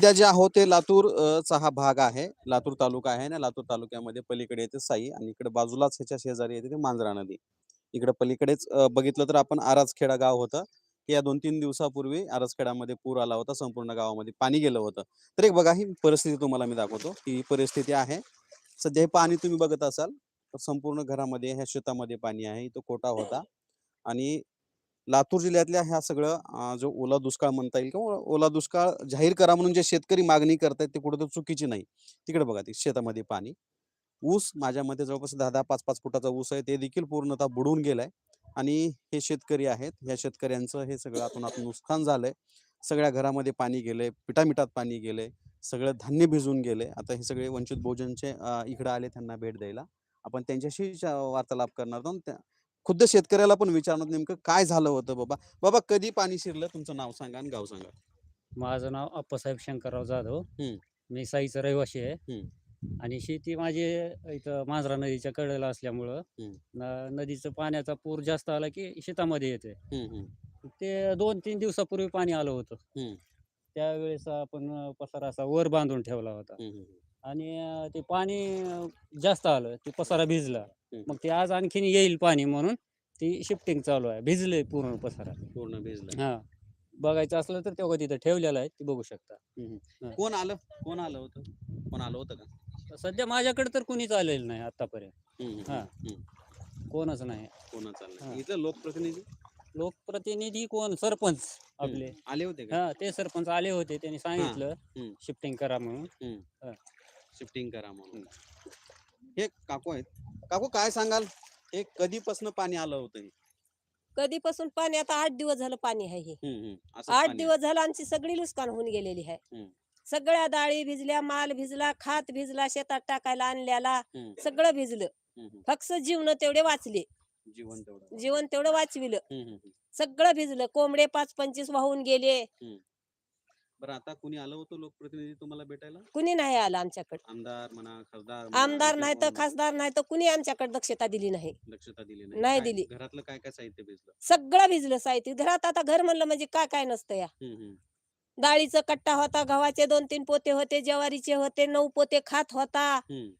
सध्या जे आहोत ते लातूर चा हा भाग आहे. लातूर तालुका आहे ना? लातूर तालुक्यामध्ये पलीकडे येते साई आणि इकडे बाजूलाच ह्याच्या शेजारी येते ते मांजरा नदी. इकडे पलीकडेच बघितलं तर आपण आराजखेडा गाव होतं. या दोन तीन दिवसापूर्वी आरसखेडामध्ये पूर आला होता संपूर्ण गावामध्ये पाणी गेलं होतं. तर एक बघा ही परिस्थिती तुम्हाला मी दाखवतो. की ही परिस्थिती आहे. सध्या हे पाणी तुम्ही बघत असाल तर संपूर्ण घरामध्ये ह्या शेतामध्ये पाणी आहे. इथं कोटा होता. आणि लातूर जिल्ह्यातल्या ह्या सगळं जो ओला दुष्काळ म्हणता येईल किंवा ओला दुष्काळ जाहीर करा म्हणून जे शेतकरी मागणी करतायत ते कुठं चुकीची नाही. तिकडे बघा ती शेतामध्ये पाणी. ऊस माझ्या मते जवळपास दहा दहा पाच पाच फुटाचा ऊस आहे. ते देखील पूर्णतः बुडून गेलाय. आणि हे शेतकरी आहेत. ह्या शेतकऱ्यांचं हे सगळं आतून आतून नुकसान झालंय. सगळ्या घरामध्ये पाणी गेलंय. पिठामिठात पाणी गेलंय. सगळं धान्य भिजून गेले आता हे सगळे वंचित बहुजनचे इकडे आले त्यांना भेट द्यायला. आपण त्यांच्याशी वार्तालाप करणार आहोत. त्या- खुद्द शेतकऱ्याला पण विचारणार नेमकं काय झालं होतं बाबा बाबा कधी पाणी शिरलं तुमचं नाव सांगा आणि गाव सांगा माझं नाव अप्पासाहेब शंकरराव जाधव हम्म. मी साईचा रहिवासी आहे. आणि शेती माझी इथं मांजरा नदीच्या कडेला असल्यामुळं हम्म. न- नदीचं पाण्याचा पूर जास्त आला की शेतामध्ये येते हम्म, हम्म, ते दोन तीन दिवसापूर्वी पाणी आलं होतं हम्म. त्यावेळेस आपण अं, पसारा असा वर बांधून ठेवला होता हम्म, हम्म. आणि ते पाणी जास्त आलं ते पसारा भिजला. मग ते आज आणखीन येईल पाणी म्हणून ती शिफ्टिंग चालू आहे. भिजले पूर्ण पसारा. पूर्ण भिजलं हा. बघायचं असलं तर तेव्हा तिथं ठेवलेलं आहे ते बघू शकता. कोण आलं? कोण आलं होतं? कोण आलं होतं का? सध्या माझ्याकडे तर कुणीच आलेलं नाही आतापर्यंत. हा. कोणच नाही. कोण चाललं हा. इथलं लोकप्रतिनिधी? लोकप्रतिनिधी कोण? सरपंच आपले. आले होते का? हा ते सरपंच आले होते. त्यांनी सांगितलं हम्म. शिफ्टिंग करा म्हणून. शिफ्टिंग करा म्हणून. हे काकू आहेत. काकू काय सांगाल? हे कधीपासून पाणी आलं होतं हे? कधीपासून पाणी? आता आठ दिवस झालं पाणी आहे हे. हम्म, हम्म. असंच आठ पाणी. दिवस झालं आमची सगळी नुकसान होऊन गेलेली आहे. सगळ्या डाळी भिजल्या माल भिजला खात भिजला शेतात टाकायला आणल्याला हम्म, सगळं भिजलं. हम्म, हम्म. फक्त जीवन तेवढे वाचले. जीवन तेवढं जीवन तेवढं वाचविलं. हम्म, हम्म, हम्म. सगळं भिजलं. कोंबडे पाच पंचवीस वाहून गेले. बरं आता कुणी आलं होतं लोकप्रतिनिधी तुम्हाला भेटायला? कुणी नाही आलं आमच्याकडे. आमदार म्हणा खासदार म्हणा, आमदार नाही तर कोण खासदार नाही तर कुणी आमच्याकडे दक्षता दिली नाही. दक्षता दिली नाही. काय- दिली. घरातलं काय काय साहित्य भिजलं? सगळं भिजलं साहित्य. घरात आता घर म्हणलं म्हणजे काय काय नसतं या. हम्म, हम्म. डाळीचं कट्टा होता गव्हाचे दोन तीन पोते होते ज्वारीचे होते नऊ पोते खात होता. हम्म.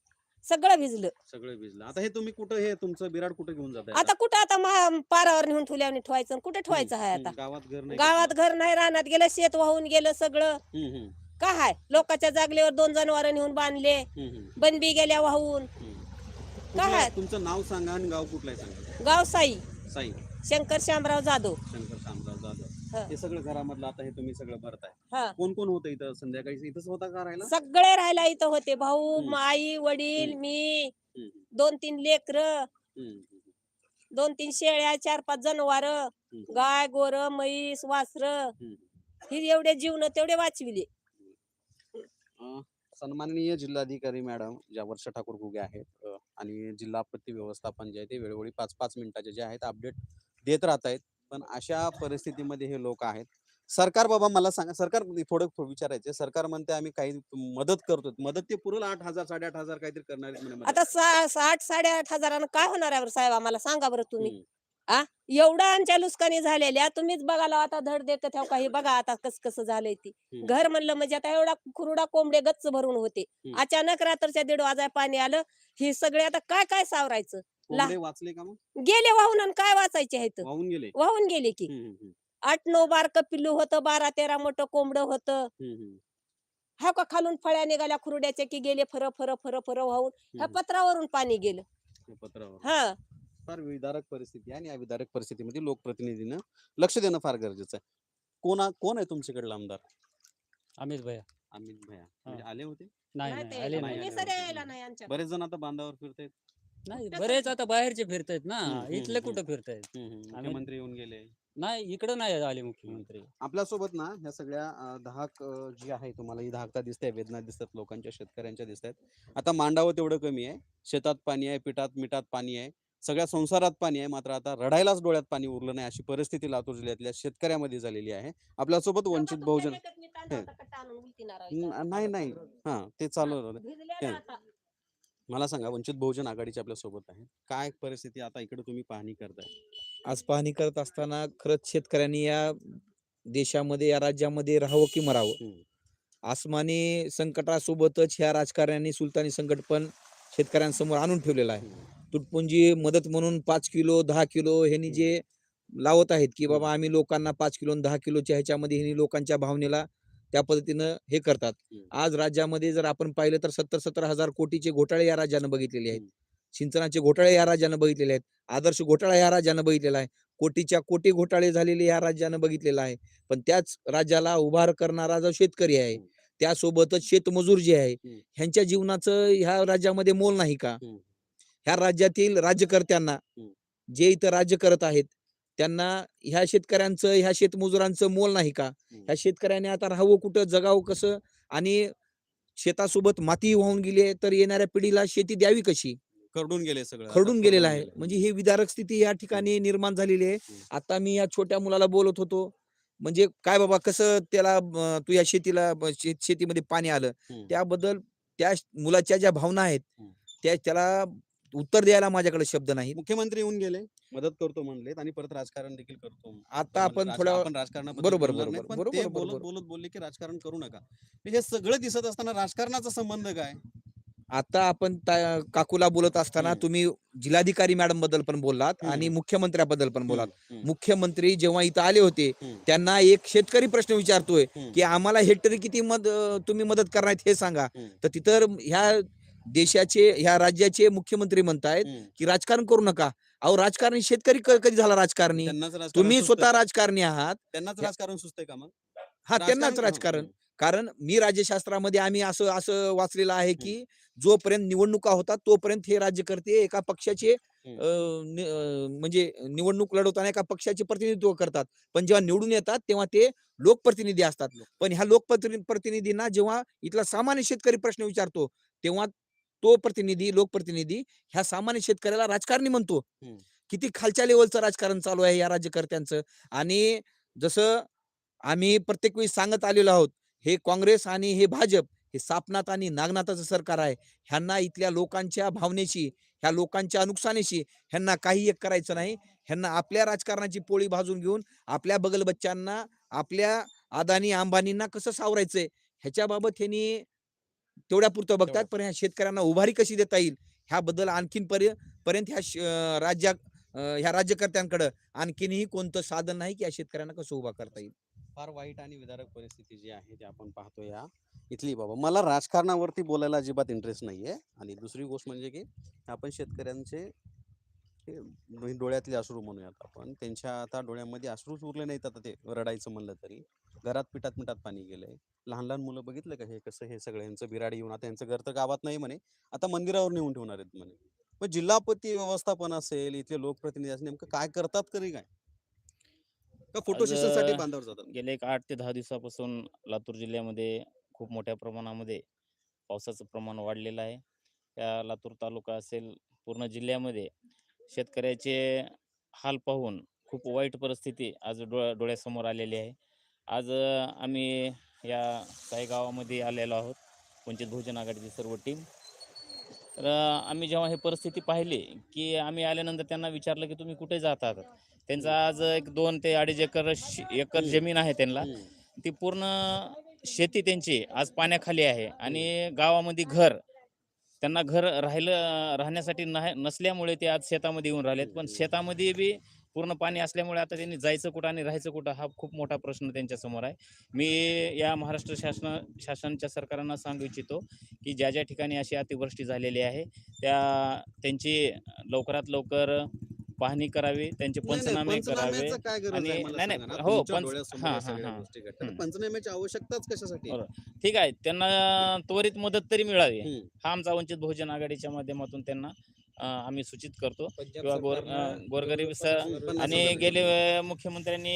सगळं भिजलं. सगळं भिजलं. आता हे तुम्ही कुठं हे तुमचं बिराड कुठं घेऊन जाताय आता कुठं आता मा- पारावर नेऊन ठेवल्याने ठेवायचं आणि कुठे ठेवायचं आहे आता? गावात घर नाही का गावात घर नाही रानात गेलं शेत वाहून गेलं सगळं? हम्म, हम्म, काय हाय? लोकांच्या जागलेवर दोन जनावर नेऊन बांधले हम्म, हम्म, बनबी गेल्या वाहून. हम्म. कुठलं- आहे? तुमचं नाव सांगा आणि गाव कुठलं आहे सांगा. गाव साई. साई. शंकर शामराव जाधव. शंकर हा. हे सगळं घरामधलं आता हे तुम्ही सगळं भरताय. हा. कोण कोण होतं इथं संध्याकाळी? इथंच होता का राहायला? सगळे राहायला इथं होते. भाऊ हम्म. आई वडील हम्म. मी हम्म, दोन तीन लेकर हम्म, हम्म, दोन तीन शेळ्या चार पाच जनावर हम्म, गाय गोर म्हैस वासर. हम्म. ही एवढे जीवन तेवढे वाचविले. अं, सन्माननीय जिल्हाधिकारी मॅडम ज्या वर्ष ठाकूर घुगे आहेत अं, आणि जिल्हा आपत्ती व्यवस्थापन जे आहे ते वेळोवेळी पाच पाच मिनिटाचे जे आहेत अपडेट देत राहत आहेत पण अशा परिस्थितीमध्ये हे लोक आहेत. सरकार बाबा मला सांगा सरकार थोडं थोडं विचारायचं सरकार म्हणते आम्ही काही मदत करतो. मदत ते पुरेल आठ हजार साडेआठ हजार काहीतरी करणार. आता साठ साडेआठ हजारानं काय होणार आहे बरं साहेब आम्हाला? सांगा बरं तुम्ही. हम्म, एवढा आमच्या लुस्कानी झालेल्या तुम्हीच बघाला आता धड देत ठेव काही बघा आता कस कसं झालंय ती. घर म्हणलं म्हणजे आता एवढा कुरडा कोंबडे गच्च भरून होते. अचानक रात्रच्या दीड वाजाय पाणी आलं. ही सगळे आता काय काय सावरायचं? कोंबडे वाचले का मग? गेले वाहून आणि काय वाचायचे आहेत वाहून गेले. वाहून गेले की. हम्म, हम्म, आठ नऊ बारक पिल्लू होतं बारा तेरा मोठं कोंबडं होतं. हम्म, हम्म, हा का खालून फळ्या निघाल्या खुरड्याच्या की गेले फर फर फर फर वाहून? ह्या हम्म. पत्रावरून पाणी गेलं. हे पत्रावर हा. फार विदारक परिस्थिती आहे आणि या विदारक परिस्थितीमध्ये लोकप्रतिनिधीनं लक्ष देणं फार गरजेचं आहे. कोण कोण आहे तुमच्याकडला आमदार? अमित भैया. अमित भैया. म्हणजे आले होते? नाही नाही नाही ते आले यायला- नाही. नाही, कोणी नाही, सध्या नाही. यायला नाही आमच्या बरेच जण आता बांधावर फिरतायत. नाही बरेच. आता बाहेरचे फिरतायत ना. हम्म, इथले हम्म. कुठं फिरतायत? हम्म, हम्म. आम्ही- मुख्यमंत्री येऊन गेले. नाही इकडं नाही आले मुख्यमंत्री. आपल्यासोबत ना ह्या सगळ्या अं, दहाक अं, जी आहे तुम्हाला ही दहाकता दिसते वेदना दिसतात लोकांच्या शेतकऱ्यांच्या दिसतात. आता मांडावं तेवढं कमी आहे. शेतात पाणी आहे पिठात मिठात पाणी आहे. सगळ्या संसारात पाणी आहे मात्र आता रडायलाच डोळ्यात पाणी उरलं नाही अशी परिस्थिती लातूर जिल्ह्यातल्या शेतकऱ्यामध्ये झालेली आहे. आपल्यासोबत वंचित बहुजन हे. नाही नाही. हा. ते चालू राहू दे. मला सांगा वंचित बहुजन आघाडीचे आपल्यासोबत आहे काय परिस्थिती आता इकडे तुम्ही पाहणी करताय? आज पाहणी करत असताना खरंच शेतकऱ्यांनी या देशामध्ये या राज्यामध्ये राहावं की मरावं? हम्म. आसमानी संकटासोबतच ह्या राजकारण्यांनी सुलतानी संकट पण शेतकऱ्यांसमोर आणून ठेवलेलं आहे. तुटपुंजी मदत म्हणून पाच किलो दहा किलो ह्यांनी जे लावत आहेत की बाबा आम्ही लोकांना पाच किलो आणि दहा किलोच्या ह्याच्यामध्ये ह्यांनी लोकांच्या भावनेला त्या पद्धतीनं हे करतात. आज राज्यामध्ये जर आपण पाहिलं तर सत्तर सत्तर हजार कोटीचे घोटाळे या राज्यानं बघितलेले आहेत. सिंचनाचे घोटाळे या राज्यानं बघितलेले आहेत आदर्श घोटाळा या राज्यानं बघितलेला आहे कोटीच्या कोटी घोटाळे झालेले या राज्यानं बघितलेला आहे पण त्याच राज्याला उभार करणारा जो शेतकरी आहे. त्यासोबतच शेतमजूर जे आहे. ह्यांच्या जीवनाचं ह्या राज्यामध्ये मोल नाही का. ह्या राज्यातील राज्यकर्त्यांना. जे इथं राज्य करत आहेत त्यांना ह्या शेतकऱ्यांचं ह्या शेतमजुरांचं मोल नाही का? ह्या शेतकऱ्याने आता राहावं कुठं जगावं कसं? आणि शेतासोबत माती वाहून गेली तर येणाऱ्या पिढीला शेती द्यावी कशी? खरडून गेले सगळं खरडून गेलेलं आहे. म्हणजे ही विदारक स्थिती या ठिकाणी निर्माण झालेली आहे. आता मी या छोट्या मुलाला बोलत होतो. म्हणजे काय बाबा कसं त्याला तू या शेतीला शेतीमध्ये पाणी आलं. त्याबद्दल त्या मुलाच्या ज्या भावना आहेत. त्या त्याला उत्तर द्यायला माझ्याकडे शब्द नाही मुख्यमंत्री येऊन गेले मदत करतो म्हणलेत आणि परत राजकारण देखील करतो. आता आपण राज- थोड्या आपण राजकारणाबद्दल बरोबर, बरोबर. बोलत बोलत बोलले की राजकारण करू नका. हे सगळं दिसत असताना राजकारणाचा संबंध काय? आता आपण काकूला बोलत असताना. तुम्ही जिल्हाधिकारी मॅडमबद्दल पण बोललात आणि. मुख्यमंत्र्याबद्दल पण बोलात मुख्यमंत्री जेव्हा इथं आले होते त्यांना एक शेतकरी प्रश्न विचारतोय की आम्हाला हेक्टरी किती मद तुम्ही मदत करणार हे सांगा. तर तिथं ह्या देशाचे ह्या राज्याचे मुख्यमंत्री म्हणतायत. की राजकारण करू नका. अहो राजकारणी शेतकरी कधी झाला राजकारणी? तुम्ही. स्वतः राजकारणी आहात. त्यांनाच राजकारण सुचतंय का मग? हा त्यांनाच राजकारण कारण मी राज्यशास्त्रामध्ये आम्ही असं असं वाचलेलं आहे की जोपर्यंत निवडणुका होतात तोपर्यंत हे राज्यकर्ते एका पक्षाचे म्हणजे निवडणूक लढवताना एका पक्षाचे प्रतिनिधित्व करतात. पण जेव्हा निवडून येतात तेव्हा ते लोकप्रतिनिधी असतात. पण ह्या लोकप्रतिनिधी प्रतिनिधींना जेव्हा इथला सामान्य शेतकरी प्रश्न विचारतो तेव्हा तो प्रतिनिधी लोकप्रतिनिधी ह्या सामान्य शेतकऱ्याला राजकारणी म्हणतो. किती खालच्या लेवलचं राजकारण चालू आहे या राज्यकर्त्यांचं? आणि जसं आम्ही प्रत्येक वेळी सांगत आलेलो आहोत हे काँग्रेस आणि हे भाजप हे सापनाथ आणि नागनाथाचं सरकार आहे. ह्यांना इथल्या लोकांच्या भावनेशी ह्या लोकांच्या नुकसानीशी ह्यांना काही एक करायचं नाही. ह्यांना आपल्या राजकारणाची पोळी भाजून घेऊन आपल्या बगल बच्चांना आपल्या अदानी अंबानींना कसं सावरायचंय? ह्याच्याबाबत ह्यांनी तेवढ्या पुरतं बघतात. पण ह्या शेतकऱ्यांना उभारी कशी देता येईल? ह्याबद्दल आणखीन पर्य पर्यंत ह्या राज्या ह्या राज्यकर्त्यांकडे आणखीनही कोणतं साधन नाही की या शेतकऱ्यांना कसं उभा करता येईल? फार वाईट आणि विदारक परिस्थिती जी आहे ती आपण पाहतो या इथली बाबा. मला राजकारणावरती बोलायला अजिबात इंटरेस्ट नाहीये. आणि दुसरी गोष्ट म्हणजे की आपण शेतकऱ्यांचे डोळ्यातले अश्रू म्हणूयात आपण. त्यांच्या आता डोळ्यामध्ये अश्रूच उरले नाहीत आता ते रडायचं म्हणलं तरी. घरात पिठात मिठात पाणी गेलंय. लहान लहान मुलं बघितलं का हे कसं हे सगळं? यांचं बिराडी येऊन आता यांचं घर तर गावात नाही म्हणे. आता मंदिरावर नेऊन ठेवणार आहेत म्हणे. मग जिल्हापती व्यवस्थापन असेल इथले लोकप्रतिनिधी असेल नेमकं काय करतात तरी काय? का फोटो सेशनसाठी बांधावर जातात? गेले एक आठ ते दहा दिवसापासून लातूर जिल्ह्यामध्ये खूप मोठ्या प्रमाणामध्ये पावसाचं प्रमाण वाढलेलं आहे. त्या लातूर तालुका असेल पूर्ण जिल्ह्यामध्ये शेतकऱ्याचे हाल पाहून खूप वाईट परिस्थिती आज डोळ्या डोळ्यासमोर आलेली आहे. आज आम्ही या काही गावामध्ये आलेलो आहोत वंचित बहुजन आघाडीची सर्व टीम. तर आम्ही जेव्हा ही परिस्थिती पाहिली की आम्ही आल्यानंतर त्यांना विचारलं की तुम्ही कुठे जातात त्यांचा आज एक दोन ते अडीच एकर श- एकर. जमीन आहे त्यांना. ती पूर्ण शेती त्यांची आज पाण्याखाली आहे. आणि गावामध्ये घर त्यांना घर राहिलं राहण्यासाठी नाही नसल्यामुळे ते आज शेतामध्ये येऊन राहिलेत. पण शेतामध्ये बी पूर्ण पाणी असल्यामुळे आता त्यांनी जायचं कुठं आणि राहायचं कुठं हा खूप मोठा प्रश्न त्यांच्यासमोर आहे. मी या महाराष्ट्र शासन शासनाच्या सरकारांना सांगू इच्छितो की ज्या ज्या ठिकाणी अशी अतिवृष्टी झालेली आहे त्या त्यांची लवकरात लवकर पाहणी करावी त्यांचे नाही, नाही, पंचनामे करावे पंचनाम्याचं काय गरज आणि- आहे मला नाही, नाही, सांगा ना? हो, तुमच्या पंच- डोळ्यासमोर हां, या हां, सगळ्या हां. गोष्टी घडतात. हम्म. पंचनाम्याची आवश्यकताच कशासाठी बरोबर. ठीक आहे त्यांना त्वरित मदत तरी मिळावी हम्म. हा आमचा वंचित बहुजन आघाडीच्या माध्यमातून त्यांना अं, आम्ही सूचित करतो किंवा गोर अं, गोरगरीब स- पन्नास आणि हजार गेले मुख्यमंत्र्यांनी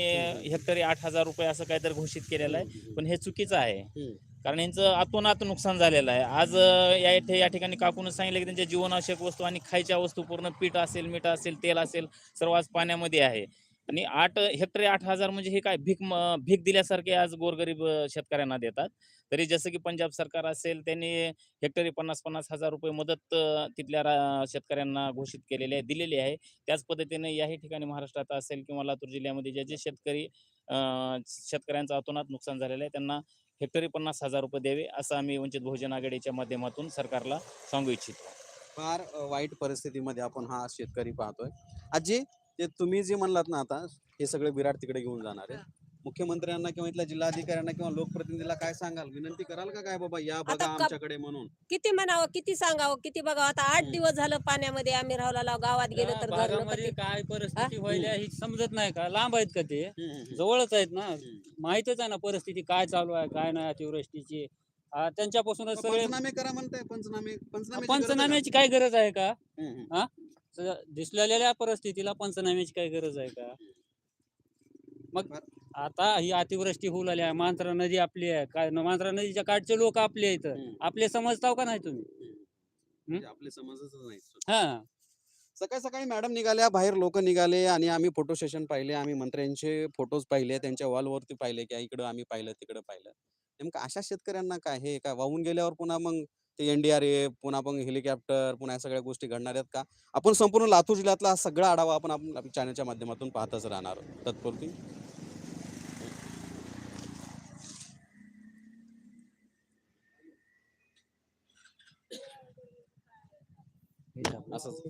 हेक्टरी आठ हजार रुपये असं काहीतरी घोषित केलेलं आहे. पण हे चुकीचं आहे हम्म. कारण यांचं अतोनात नुकसान झालेलं आहे. आज या इथे या ठिकाणी काकून सांगितलं की त्यांच्या जीवनावश्यक वस्तू आणि खायच्या वस्तू पूर्ण पीठ असेल मीठ असेल तेल असेल सर्व आज पाण्यामध्ये आहे. आणि आठ हेक्टरी आठ हजार म्हणजे हे काय भीक भीक दिल्यासारखे आज गोरगरीब शेतकऱ्यांना देतात. तरी जसं की पंजाब सरकार असेल त्यांनी हेक्टरी पन्नास पन्नास हजार रुपये मदत तिथल्या रा- शेतकऱ्यांना घोषित केलेली आहे दिलेली आहे. त्याच पद्धतीने याही ठिकाणी महाराष्ट्रात असेल किंवा लातूर जिल्ह्यामध्ये जे जे शेतकरी शेतकऱ्यांचं अतोनात नुकसान झालेलं आहे त्यांना हेक्टरी पन्नास हजार रुपये द्यावे असं आम्ही वंचित बहुजन आघाडीच्या माध्यमातून सरकारला सांगू इच्छितो. फार अ, वाईट परिस्थितीमध्ये आपण हा शेतकरी पाहतोय. आजी ते तुम्ही जे म्हणलात ना आता हे सगळे विराट तिकडे घेऊन जाणार आहे. मुख्यमंत्र्यांना किंवा इथल्या जिल्हाधिकाऱ्यांना किंवा लोकप्रतिनिधीला काय सांगाल? विनंती कराल का काय बाबा? या बघा कप- आमच्याकडे म्हणून. किती म्हणावं किती सांगावं किती बघावं? आता आठ. दिवस झालं पाण्यामध्ये आम्ही राहला गावात गेलो या तर काय परिस्थिती व्हायला ही समजत नाही का? लांब आहेत का ते? जवळच आहेत ना? माहितच आहे ना परिस्थिती काय चालू आहे काय नाही अतिवृष्टीची. आ, त्यांच्यापासूनच सगळे पंचनामे करा म्हणताय पंचनामे पंचनामे पंचनाम्याची काय गरज आहे का? स- दिसलेल्या परिस्थितीला पंचनाम्याची काय गरज आहे का? मग. आता ही अतिवृष्टी होऊ लागली आहे. मांजरा नदी आपली आहे. काय मांजरा नदीच्या काठचे लोक आपले आहेत. आपले समजताव का नाही तुम्ही? आपले समजच नाही. हा. सकाळी सकाळी मॅडम निघाल्या बाहेर लोक निघाले आणि आम्ही फोटो सेशन पाहिले. आम्ही मंत्र्यांचे फोटोज पाहिले त्यांच्या वॉलवरती पाहिले की इकडं आम्ही पाहिलं तिकडं पाहिलं. नेमकं अशा शेतकऱ्यांना काय? हे काय वाहून गेल्यावर पुन्हा मग ते एनडीआरएफ पुन्हा मग हेलिकॉप्टर पुन्हा या सगळ्या गोष्टी घडणार आहेत का? आपण संपूर्ण लातूर जिल्ह्यातला हा सगळा आढावा आपण आपण आपल्या चॅनलच्या माध्यमातून पाहतच राहणार. तत्पुरती. असंच